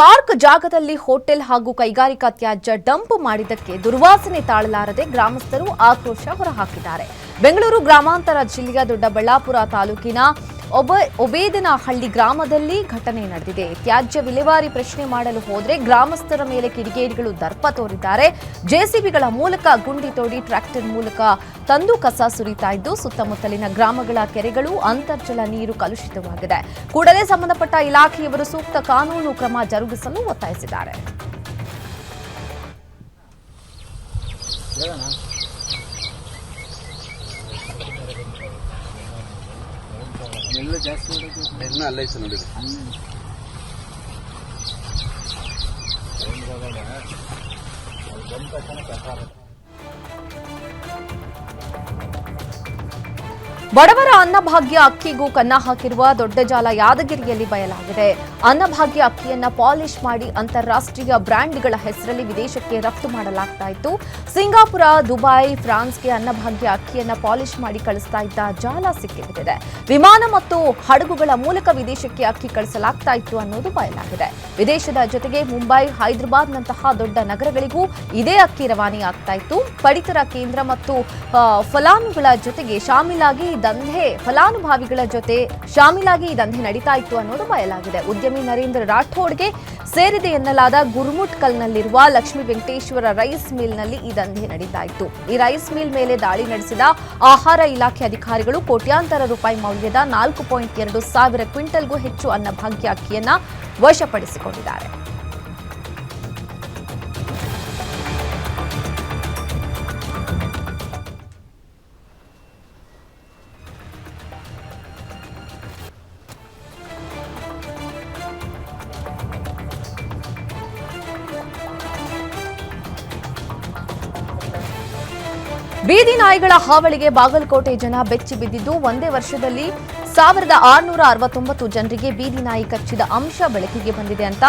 Park ಜಾಗದಲ್ಲಿ hotel ಹಾಗೂ ಕೈಗಾರಿಕಾ ತ್ಯಾಜ್ಯ ಡಂಪ್ ಮಾಡಿದ್ದಕ್ಕೆ ದುರ್ವಾಸನೆ ತಾಳಲಾರದೆ ಗ್ರಾಮಸ್ಥರು ಆಕ್ರೋಶ ಹೊರಹಾಕಿದ್ದಾರೆ. ಬೆಂಗಳೂರು ಗ್ರಾಮಾಂತರ ಜಿಲ್ಲೆಯ ದೊಡ್ಡಬಳ್ಳಾಪುರ ತಾಲೂಕಿನ ಒಬ ಒಬೇದನಹಳ್ಳಿ ಗ್ರಾಮದಲ್ಲಿ ಘಟನೆ ನಡೆದಿದೆ. ತ್ಯಾಜ್ಯ ವಿಲೇವಾರಿ ಪ್ರಶ್ನೆ ಮಾಡಲು ಹೋದರೆ ಗ್ರಾಮಸ್ಥರ ಮೇಲೆ ಕಿಡಿಗೇಡಿಗಳು ದರ್ಪ ತೋರಿದ್ದಾರೆ. ಜೆಸಿಬಿಗಳ ಮೂಲಕ ಗುಂಡಿ ತೋಡಿ ಟ್ರ್ಯಾಕ್ಟರ್ ಮೂಲಕ ತಂದು ಕಸ ಸುರಿತಾ ಇದ್ದು, ಸುತ್ತಮುತ್ತಲಿನ ಗ್ರಾಮಗಳ ಕೆರೆಗಳು ಅಂತರ್ಜಲ ನೀರು ಕಲುಷಿತವಾಗಿದೆ. ಕೂಡಲೇ ಸಂಬಂಧಪಟ್ಟ ಇಲಾಖೆಯವರು ಸೂಕ್ತ ಕಾನೂನು ಕ್ರಮ ಜರುಗಿಸಲು ಒತ್ತಾಯಿಸಿದ್ದಾರೆ. ಇನ್ನ ಅಲ್ಲೇ ತಕ್ಷಣ ನೋಡಿ ಬಡವರ ಅನ್ನಭಾಗ್ಯ ಅಕ್ಕಿಗೂ ಕನ್ನ ಹಾಕಿರುವ ದೊಡ್ಡ ಜಾಲ ಯಾದಗಿರಿಯಲ್ಲಿ ಬಯಲಾಗಿದೆ. ಅನ್ನಭಾಗ್ಯ ಅಕ್ಕಿಯನ್ನ ಪಾಲಿಶ್ ಮಾಡಿ ಅಂತಾರಾಷ್ಟ್ರೀಯ ಬ್ರ್ಯಾಂಡ್ಗಳ ಹೆಸರಲ್ಲಿ ವಿದೇಶಕ್ಕೆ ರಫ್ತು ಮಾಡಲಾಗ್ತಾ ಇತ್ತು. ಸಿಂಗಾಪುರ, ದುಬೈ, ಫ್ರಾನ್ಸ್ಗೆ ಅನ್ನಭಾಗ್ಯ ಅಕ್ಕಿಯನ್ನ ಪಾಲಿಶ್ ಮಾಡಿ ಕಳಿಸ್ತಾ ಇದ್ದ ಜಾಲ ಸಿಕ್ಕಿಬಿಟ್ಟಿದೆ. ವಿಮಾನ ಮತ್ತು ಹಡಗುಗಳ ಮೂಲಕ ವಿದೇಶಕ್ಕೆ ಅಕ್ಕಿ ಕಳಿಸಲಾಗ್ತಾ ಇತ್ತು ಅನ್ನೋದು ಬಯಲಾಗಿದೆ. ವಿದೇಶದ ಜೊತೆಗೆ ಮುಂಬೈ ಹೈದರಾಬಾದ್ ನಂತಹ ದೊಡ್ಡ ನಗರಗಳಿಗೂ ಇದೇ ಅಕ್ಕಿ ರವಾನೆಯಾಗ್ತಾ ಇತ್ತು. ಪಡಿತರ ಕೇಂದ್ರ ಮತ್ತು ಫಲಾನುಗಳ ಜೊತೆಗೆ ಶಾಮೀಲಾಗಿ ದಂಧೆ ಫಲಾನುಭವಿಗಳ ಜೊತೆ ಶಾಮೀಲಾಗಿ ಈ ದಂಧೆ ನಡೀತಾ ಇತ್ತು ಅನ್ನೋದು ಬಯಲಾಗಿದೆ. ಉದ್ಯಮಿ ನರೇಂದ್ರ ರಾಠೋಡ್ಗೆ ಸೇರಿದೆ ಎನ್ನಲಾದ ಗುರುಮುಟ್ಕಲ್ನಲ್ಲಿರುವ ಲಕ್ಷ್ಮೀ ವೆಂಕಟೇಶ್ವರ ರೈಸ್ ಮಿಲ್ನಲ್ಲಿ ಈ ದಂಧೆ ನಡೀತಾ ಇತ್ತು. ಈ ರೈಸ್ ಮಿಲ್ ಮೇಲೆ ದಾಳಿ ನಡೆಸಿದ ಆಹಾರ ಇಲಾಖೆ ಅಧಿಕಾರಿಗಳು ಕೋಟ್ಯಾಂತರ ರೂಪಾಯಿ ಮೌಲ್ಯದ ನಾಲ್ಕು ಪಾಯಿಂಟ್ ಎರಡು ಸಾವಿರ ಕ್ವಿಂಟಲ್ಗೂ ಹೆಚ್ಚು ಅನ್ನಭಾಗ್ಯ ಅಕ್ಕಿಯನ್ನ ವಶಪಡಿಸಿಕೊಂಡಿದ್ದಾರೆ. ಬೀದಿ ನಾಯಿಗಳ ಹಾವಳಿಗೆ ಬಾಗಲಕೋಟೆ ಜನ ಬೆಚ್ಚಿ ಬಿದ್ದಿದ್ದು ಒಂದೇ ವರ್ಷದಲ್ಲಿ ಸಾವಿರದ ಆರುನೂರ ಅರವತ್ತೊಂಬತ್ತು ಜನರಿಗೆ ಬೀದಿ ನಾಯಿ ಕಚ್ಚಿದ ಅಂಶ ಬೆಳಕಿಗೆ ಬಂದಿದೆ ಅಂತ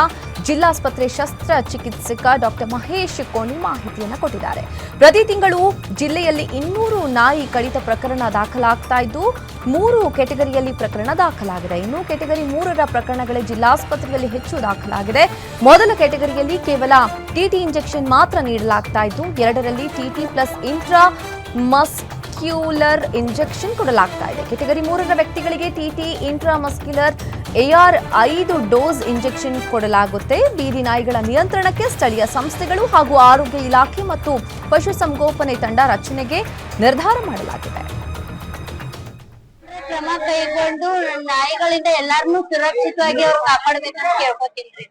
ಜಿಲ್ಲಾಸ್ಪತ್ರೆ ಶಸ್ತ್ರ ಚಿಕಿತ್ಸಕ ಡಾಕ್ಟರ್ ಮಹೇಶ್ ಕೋಣಿ ಮಾಹಿತಿಯನ್ನು ಕೊಟ್ಟಿದ್ದಾರೆ. ಪ್ರತಿ ತಿಂಗಳು ಜಿಲ್ಲೆಯಲ್ಲಿ ಇನ್ನೂರು ನಾಯಿ ಕಡಿತ ಪ್ರಕರಣ ದಾಖಲಾಗ್ತಾ ಇದ್ದು, ಮೂರು ಕೆಟಗರಿಯಲ್ಲಿ ಪ್ರಕರಣ ದಾಖಲಾಗಿದೆ. ಇನ್ನು ಕೆಟಗರಿ ಮೂರರ ಪ್ರಕರಣಗಳೇ ಜಿಲ್ಲಾಸ್ಪತ್ರೆಯಲ್ಲಿ ಹೆಚ್ಚು ದಾಖಲಾಗಿದೆ. ಮೊದಲ ಕೆಟಗರಿಯಲ್ಲಿ ಕೇವಲ ಟಿಟಿ ಇಂಜೆಕ್ಷನ್ ಮಾತ್ರ ನೀಡಲಾಗ್ತಾ ಇದ್ದು, ಎರಡರಲ್ಲಿ TT plus intra muscular injection ಕೊಡಲಾಗ್ತಾ ಇದೆ. ಕೆಟಗರಿ ಮೂರರ ವ್ಯಕ್ತಿಗಳಿಗೆ ಟಿಟಿ ಇಂಟ್ರಾಮಸ್ಕ್ಯುಲರ್ ಎಆರ್ ಐದು ಡೋಸ್ ಇಂಜೆಕ್ಷನ್ ಕೊಡಲಾಗುತ್ತೆ. ಬೀದಿ ನಾಯಿಗಳ ನಿಯಂತ್ರಣಕ್ಕೆ ಸ್ಥಳೀಯ ಸಂಸ್ಥೆಗಳು ಹಾಗೂ ಆರೋಗ್ಯ ಇಲಾಖೆ ಮತ್ತು ಪಶುಸಂಗೋಪನೆ ತಂಡ ರಚನೆಗೆ ನಿರ್ಧಾರ ಮಾಡಲಾಗಿದೆ. ಕ್ರಮ ಕೈಗೊಂಡು ನಾಯಿಗಳಿಂದ ಎಲ್ಲಾರನ್ನೂ ಸುರಕ್ಷಿತವಾಗಿ ಅವ್ರು ಅಂತ ಕೇಳ್ಕೊತೀನಿ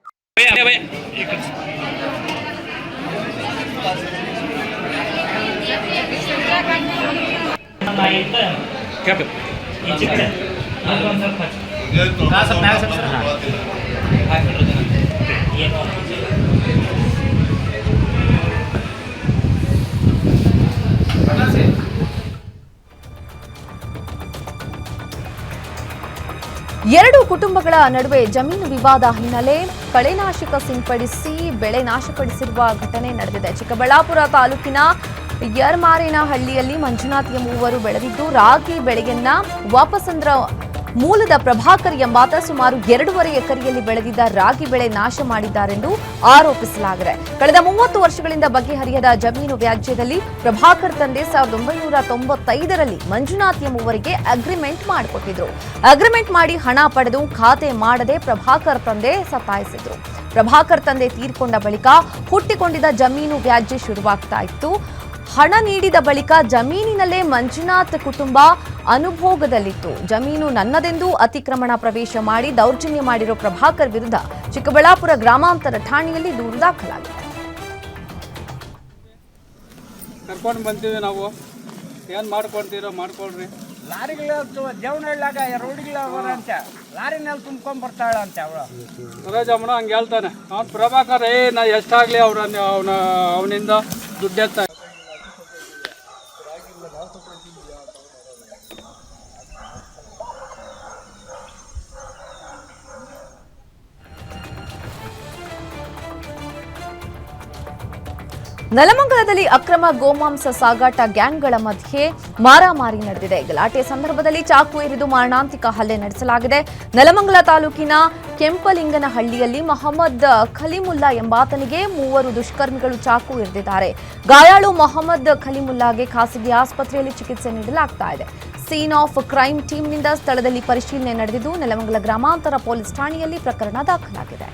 ಎರಡು ಕುಟುಂಬಗಳ ನಡುವೆ ಜಮೀನು ವಿವಾದ ಹಿನ್ನೆಲೆ ಕಳೆನಾಶಕ ಸಿಂಪಡಿಸಿ ಬೆಳೆ ನಾಶಪಡಿಸಿರುವ ಘಟನೆ ನಡೆದಿದೆ. ಚಿಕ್ಕಬಳ್ಳಾಪುರ ತಾಲೂಕಿನ ಯರ್ಮಾರೇನಹಳ್ಳಿಯಲ್ಲಿ ಮಂಜುನಾಥ್ ಎಂಬುವರು ಬೆಳೆದಿದ್ದು, ರಾಗಿ ಬೆಳೆಯನ್ನ ವಾಪಸಂದ್ರ ಮೂಲದ ಪ್ರಭಾಕರ್ ಎಂಬಾತ ಸುಮಾರು ಎರಡೂವರೆ ಎಕರೆಯಲ್ಲಿ ಬೆಳೆದಿದ್ದ ರಾಗಿ ಬೆಳೆ ನಾಶ ಮಾಡಿದ್ದಾರೆಂದು ಆರೋಪಿಸಲಾಗಿದೆ. ಕಳೆದ ಮೂವತ್ತು ವರ್ಷಗಳಿಂದ ಬಗೆಹರಿಯದ ಜಮೀನು ವ್ಯಾಜ್ಯದಲ್ಲಿ ಪ್ರಭಾಕರ್ ತಂದೆ ಸಾವಿರದ ಒಂಬೈನೂರ ತೊಂಬತ್ತೈದರಲ್ಲಿ ಮಂಜುನಾಥ್ ಎಂಬುವರಿಗೆ ಅಗ್ರಿಮೆಂಟ್ ಮಾಡಿಕೊಟ್ಟಿದ್ರು. ಅಗ್ರಿಮೆಂಟ್ ಮಾಡಿ ಹಣ ಪಡೆದು ಖಾತೆ ಮಾಡದೆ ಪ್ರಭಾಕರ್ ತಂದೆ ಸತಾಯಿಸಿದ್ರು. ಪ್ರಭಾಕರ್ ತಂದೆ ತೀರ್ಕೊಂಡ ಬಳಿಕ ಹುಟ್ಟಿಕೊಂಡಿದ್ದ ಜಮೀನು ವ್ಯಾಜ್ಯ ಶುರುವಾಗ್ತಾ ಇತ್ತು. ಹಣ ನೀಡಿದ ಬಳಿಕ ಜಮೀನಿನಲ್ಲೇ ಮಂಜುನಾಥ್ ಕುಟುಂಬ ಅನುಭೋಗದಲ್ಲಿತ್ತು. ಜಮೀನು ನನ್ನದೆಂದು ಅತಿಕ್ರಮಣ ಪ್ರವೇಶ ಮಾಡಿ ದೌರ್ಜನ್ಯ ಮಾಡಿರೋ ಪ್ರಭಾಕರ್ ವಿರುದ್ಧ ಚಿಕ್ಕಬಳ್ಳಾಪುರ ಗ್ರಾಮಾಂತರ ಠಾಣೆಯಲ್ಲಿ ದೂರು ದಾಖಲಾಗಿದೆ. ಕರ್ಕೊಂಡು ಬಂತೀವಿ ನಾವು. ಏನು ಮಾಡ್ಕೊಳ್ತೀರೋ ಮಾಡ್ಕೊಳ್ರಿ. ಲಾರಿಗಳ ಜವನಹಳ್ಳಿಯಾಗ ರೋಡಿಗಳ ಅಂತ. ಲಾರಿನಲ್ಲಿ ತುಂಬ್ಕೊಂಡ್ ಬರ್ತಾಳ ಅಂತ ಅವಳು. ಹಂಗೆ ಹೇಳ್ತಾನೆ. ಅವ್ನು ಪ್ರಭಾಕರ್ ಏ ನಾ ಎಷ್ಟಾಗ್ಲಿ ಅವ್ರ ಅವನ ಅವನಿಂದ ದುಡ್ಡೆತ್ತ. ನೆಲಮಂಗಲದಲ್ಲಿ ಅಕ್ರಮ ಗೋಮಾಂಸ ಸಾಗಾಟ ಗ್ಯಾಂಗ್ಗಳ ಮಧ್ಯೆ ಮಾರಾಮಾರಿ ನಡೆದಿದೆ. ಗಲಾಟೆ ಸಂದರ್ಭದಲ್ಲಿ ಚಾಕು ಇರಿದು ಮಾರಣಾಂತಿಕ ಹಲ್ಲೆ ನಡೆಸಲಾಗಿದೆ. ನೆಲಮಂಗಲ ತಾಲೂಕಿನ ಕೆಂಪಲಿಂಗನಹಳ್ಳಿಯಲ್ಲಿ ಮೊಹಮ್ಮದ್ ಖಲೀಮುಲ್ಲಾ ಎಂಬಾತನಿಗೆ ಮೂವರು ದುಷ್ಕರ್ಮಿಗಳು ಚಾಕು ಇರಿದಿದ್ದಾರೆ ಗಾಯಾಳು ಮೊಹಮ್ಮದ್ ಖಲೀಮುಲ್ಲಾಗೆ ಖಾಸಗಿ ಆಸ್ಪತ್ರೆಯಲ್ಲಿ ಚಿಕಿತ್ಸೆ ನೀಡಲಾಗ್ತಾ ಇದೆ. ಸೀನ್ ಆಫ್ ಕ್ರೈಮ್ ಟೀಮ್ನಿಂದ ಸ್ಥಳದಲ್ಲಿ ಪರಿಶೀಲನೆ ನಡೆದಿದ್ದು, ನೆಲಮಂಗಲ ಗ್ರಾಮಾಂತರ ಪೊಲೀಸ್ ಠಾಣೆಯಲ್ಲಿ ಪ್ರಕರಣ ದಾಖಲಾಗಿದೆ.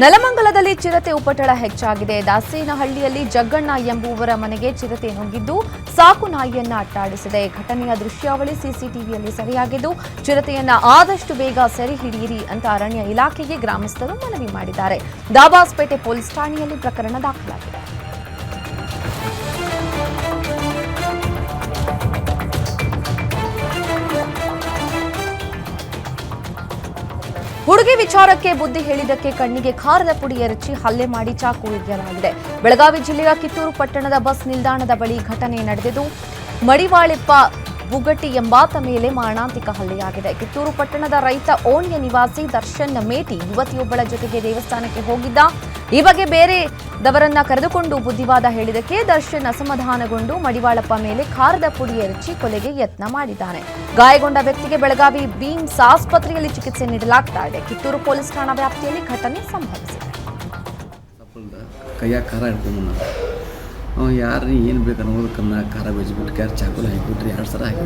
ನೆಲಮಂಗಲದಲ್ಲಿ ಚಿರತೆ ಉಪಟಳ ಹೆಚ್ಚಾಗಿದೆ. ದಾಸೇನಹಳ್ಳಿಯಲ್ಲಿ ಜಗ್ಗಣ್ಣ ಎಂಬುವರ ಮನೆಗೆ ಚಿರತೆ ನುಗ್ಗಿದ್ದು ಸಾಕು ನಾಯಿಯನ್ನ ಅಟ್ಟಾಡಿಸಿದೆ. ಘಟನೆಯ ದೃಶ್ಯಾವಳಿ ಸಿಸಿಟಿವಿಯಲ್ಲಿ ಸೆರೆಯಾಗಿದ್ದು, ಚಿರತೆಯನ್ನ ಆದಷ್ಟು ಬೇಗ ಸೆರೆ ಹಿಡಿಯಿರಿ ಅಂತ ಅರಣ್ಯ ಇಲಾಖೆಗೆ ಗ್ರಾಮಸ್ಥರು ಮನವಿ ಮಾಡಿದ್ದಾರೆ. ದಾಬಾಸ್ಪೇಟೆ ಪೊಲೀಸ್ ಠಾಣೆಯಲ್ಲಿ ಪ್ರಕರಣ ದಾಖಲಾಗಿದೆ. ಹುಡುಗಿ ವಿಚಾರಕ್ಕೆ ಬುದ್ಧಿ ಹೇಳಿದ್ದಕ್ಕೆ ಕಣ್ಣಿಗೆ ಖಾರದ ಪುಡಿ ಎರಚಿ ಹಲ್ಲೆ ಮಾಡಿ ಚಾಕು ಇರಿಯಲಾಗಿದೆ ಬೆಳಗಾವಿ ಜಿಲ್ಲೆಯ ಕಿತ್ತೂರು ಪಟ್ಟಣದ ಬಸ್ ನಿಲ್ದಾಣದ ಬಳಿ ಘಟನೆ ನಡೆದಿದ್ದು, ಮಡಿವಾಳಿಪ್ಪ ಬುಗಟ್ಟಿ ಎಂಬಾತ ಮೇಲೆ ಮಾರಣಾಂತಿಕ ಹಲ್ಲೆಯಾಗಿದೆ. ಕಿತ್ತೂರು ಪಟ್ಟಣದ ರೈತ ಓಣಿಯ ನಿವಾಸಿ ದರ್ಶನ್ ಮೇಟಿ, ಯುವತಿಯೊಬ್ಬಳ ಜೊತೆಗೆ ದೇವಸ್ಥಾನಕ್ಕೆ ಹೋಗಿದ್ದ ಈ ಬಗ್ಗೆ ಬೇರೆದವರನ್ನ ಕರೆದುಕೊಂಡು ಬುದ್ಧಿವಾದ ಹೇಳಿದಕ್ಕೆ ದರ್ಶನ್ ಅಸಮಾಧಾನಗೊಂಡು ಮಡಿವಾಳಪ್ಪ ಮೇಲೆ ಖಾರದ ಪುಡಿ ಎರಚಿ ಕೊಲೆಗೆ ಯತ್ನ ಮಾಡಿದ್ದಾನೆ. ಗಾಯಗೊಂಡ ವ್ಯಕ್ತಿಗೆ ಬೆಳಗಾವಿ ಬೀಮ್ಸ್ ಆಸ್ಪತ್ರೆಯಲ್ಲಿ ಚಿಕಿತ್ಸೆ ನೀಡಲಾಗ್ತಾ ಇದೆ. ಕಿತ್ತೂರು ಪೊಲೀಸ್ ಠಾಣಾ ವ್ಯಾಪ್ತಿಯಲ್ಲಿ ಘಟನೆ ಸಂಭವಿಸಿದೆ. ಕೈಯಾಗ ಯಾರು ಏನು ಬೇಕು ಅನ್ನೋದಕ್ಕನ್ನ ಖಾರ ಬೆಜ್ಬಿಟ್ಟು ಯಾರು ಚಾಕುಲಿ ಹಾಕಿಬಿಟ್ರಿ ಎರಡು ಸಲ ಹಾಕಿ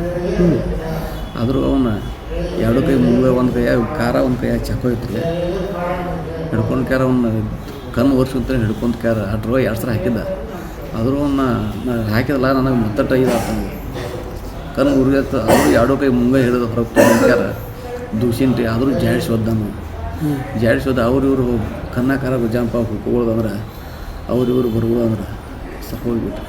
ಆದರೂ ಅವನ ಎರಡು ಕೈ ಮುಂದೆ ಒಂದು ಕೈಯಾಗ ಖಾರ, ಒಂದು ಕೈಯಾಗ ಚಾಕು ಇತ್ತು. ಹಿಡ್ಕೊಂಡು ಕ್ಯಾರ ಅವನ್ನ ಕಣ್ಣು ಅಂತ ಹಿಡ್ಕೊಂತ ಕ್ಯಾರ ಅಟ್ರ ಎರಡು ಸಲ ಹಾಕಿದ್ದ. ಆದರೂ ನಾ ಹಾಕಿದಲ್ಲ ನನಗೆ ಮತ್ತಟ್ಟ ಆಗ್ತದೆ ಕಣ್ಣು ಉರಿಯತ್ತ ಆದರೂ ಎರಡು ಕೈ ಮುಂಗೆ ಹಿಡಿದು ಹೊರಗೆ ತೊಗೊಂಡ್ಕ್ಯಾರ ದೂಸಿನ್ರಿ ಆದರೂ ಜಾಡಿಸಿ ಒದ್ದಾನು ಜಾಡಿಸಿ ಹೋದ ಅವ್ರು ಇವರು ಕನ್ನ ಖಾರ ಜಂಪ ಹುಡ್ಕೊಳ್ದಂದ್ರೆ ಅವ್ರು ಇವರು ಬರ್ಬೋದು ಅಂದ್ರೆ ಸ್ವಲ್ಪ ಹೋಗ್ಬಿಟ್ರು.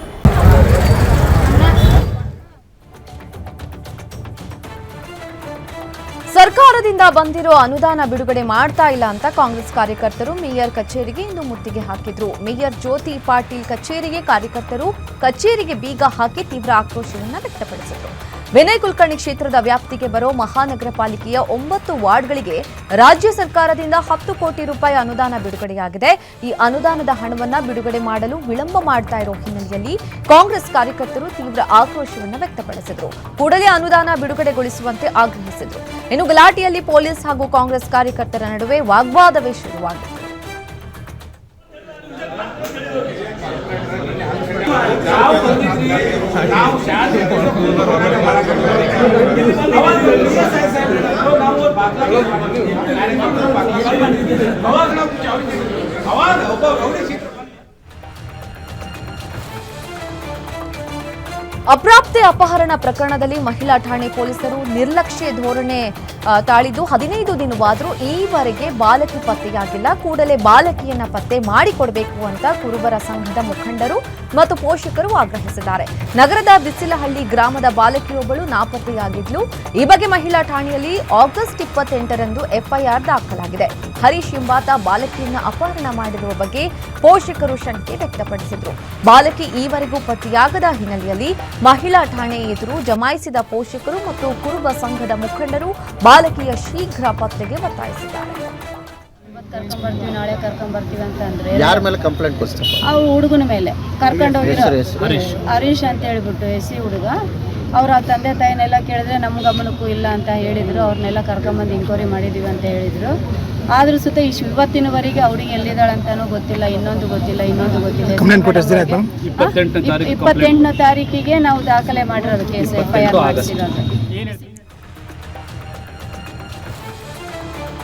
ಸರ್ಕಾರದಿಂದ ಬಂದಿರೋ ಅನುದಾನ ಬಿಡುಗಡೆ ಮಾಡ್ತಾ ಇಲ್ಲ ಅಂತ ಕಾಂಗ್ರೆಸ್ ಕಾರ್ಯಕರ್ತರು ಮೇಯರ್ ಕಚೇರಿಗೆ ಇಂದು ಮುತ್ತಿಗೆ ಹಾಕಿದ್ರು. ಮೇಯರ್ ಜ್ಯೋತಿ ಪಾಟೀಲ್ ಕಚೇರಿಗೆ ಕಾರ್ಯಕರ್ತರು ಕಚೇರಿಗೆ ಬೀಗ ಹಾಕಿ ತೀವ್ರ ಆಕ್ರೋಶವನ್ನು ವ್ಯಕ್ತಪಡಿಸಿದರು. ವಿನಯ್ ಕುಲಕರ್ಣಿ ಕ್ಷೇತ್ರದ ವ್ಯಾಪ್ತಿಗೆ ಬರೋ ಮಹಾನಗರ ಪಾಲಿಕೆಯ ಒಂಬತ್ತು ವಾರ್ಡ್ಗಳಿಗೆ ರಾಜ್ಯ ಸರ್ಕಾರದಿಂದ ಹತ್ತು ಕೋಟಿ ರೂಪಾಯಿ ಅನುದಾನ ಬಿಡುಗಡೆಯಾಗಿದೆ. ಈ ಅನುದಾನದ ಹಣವನ್ನ ಬಿಡುಗಡೆ ಮಾಡಲು ವಿಳಂಬ ಮಾಡ್ತಾ ಇರೋ ಹಿನ್ನೆಲೆಯಲ್ಲಿ ಕಾಂಗ್ರೆಸ್ ಕಾರ್ಯಕರ್ತರು ತೀವ್ರ ಆಕ್ರೋಶವನ್ನು ವ್ಯಕ್ತಪಡಿಸಿದರು. ಕೂಡಲೇ ಅನುದಾನ ಬಿಡುಗಡೆಗೊಳಿಸುವಂತೆ ಆಗ್ರಹಿಸಿದರು. ಇನ್ನು ಗಲಾಟೆಯಲ್ಲಿ ಪೊಲೀಸ್ ಹಾಗೂ ಕಾಂಗ್ರೆಸ್ ಕಾರ್ಯಕರ್ತರ ನಡುವೆ ವಾಗ್ವಾದವೇ ಶುರುವಾಗಿತ್ತು ಅಪ್ರಾಪ್ತೆ ಅಪಹರಣ ಪ್ರಕರಣದಲ್ಲಿ ಮಹಿಳಾ ಠಾಣೆ ಪೊಲೀಸರು ನಿರ್ಲಕ್ಷ್ಯ ಧೋರಣೆ ತಾಳಿದ್ದು ಹದಿನೈದು ದಿನವಾದರೂ ಈವರೆಗೆ ಬಾಲಕಿ ಪತ್ತೆಯಾಗಿಲ್ಲ. ಕೂಡಲೇ ಬಾಲಕಿಯನ್ನ ಪತ್ತೆ ಮಾಡಿಕೊಡಬೇಕು ಅಂತ ಕುರುಬರ ಸಂಘದ ಮುಖಂಡರು ಮತ್ತು ಪೋಷಕರು ಆಗ್ರಹಿಸಿದ್ದಾರೆ. ನಗರದ ಬಿಸಿಲಹಳ್ಳಿ ಗ್ರಾಮದ ಬಾಲಕಿಯೊಬ್ಬಳು ನಾಪತ್ತೆಯಾಗಿದ್ಲು. ಈ ಬಗ್ಗೆ ಮಹಿಳಾ ಠಾಣೆಯಲ್ಲಿ ಆಗಸ್ಟ್ ಇಪ್ಪತ್ತೆಂಟರಂದು ಎಫ್ಐಆರ್ ದಾಖಲಾಗಿದೆ. ಹರೀಶ್ ಎಂಬಾತ ಬಾಲಕಿಯನ್ನ ಅಪಹರಣ ಮಾಡಿರುವ ಬಗ್ಗೆ ಪೋಷಕರು ಶಂಕೆ ವ್ಯಕ್ತಪಡಿಸಿದ್ರು. ಬಾಲಕಿ ಈವರೆಗೂ ಪತ್ತೆಯಾಗದ ಹಿನ್ನೆಲೆಯಲ್ಲಿ ಮಹಿಳಾ ಠಾಣೆ ಎದುರು ಜಮಾಯಿಸಿದ ಪೋಷಕರು ಮತ್ತು ಕುರುಬ ಸಂಘದ ಮುಖಂಡರು ಬಾಲಕಿಯ ಶೀಘ್ರ ಪತ್ತೆಗೆ ಒತ್ತಾಯಿಸಿದ್ದಾರೆ. ನಾಳೆ ಕರ್ಕೊಂಡ್ಬರ್ತೀವಿ ಅಂತ ಅಂದ್ರೆ ಯಾರ ಮೇಲೆ ಕಂಪ್ಲೇಂಟ್ ಕೊಡ್ತೀವಿ ಆ ಹುಡುಗನ ಮೇಲೆ. ಕರ್ಕೊಂಡು ಹೋಗಿರೋ. ಹರೀಶ್. ಅಂತ ಹೇಳ್ಬಿಟ್ಟು ಎಸ್ ಸಿ ಹುಡುಗ. ಅವ್ರ ತಂದೆ ತಾಯಿನೆಲ್ಲ ಕೇಳಿದ್ರೆ ನಮ್ಮ ಗಮನಕ್ಕೂ ಇಲ್ಲ ಅಂತ ಹೇಳಿದ್ರು. ಅವ್ರನ್ನೆಲ್ಲ ಕರ್ಕೊಂಬಂದು ಇನ್ಕ್ವೈರಿ ಮಾಡಿದೀವಿ ಅಂತ ಹೇಳಿದ್ರು. ಆದ್ರೂ ಸುತ್ತ ಇಷ್ಟು ಇವತ್ತಿನವರೆಗೆ ಅವ್ರಿಗೆ ಎಲ್ಲಿದ್ದಾಳೆ ಅಂತಾನೂ ಗೊತ್ತಿಲ್ಲ ಇನ್ನೊಂದು ಗೊತ್ತಿಲ್ಲ ಇನ್ನೊಂದು ಗೊತ್ತಿಲ್ಲ. ಇಪ್ಪತ್ತೆಂಟನೇ ತಾರೀಕಿಗೆ ನಾವು ದಾಖಲೆ ಮಾಡಿರೋದು ಕೇಸ್ ಎಫ್ ಐ ಆರ್ ಮಾಡಿಸಿರೋದು.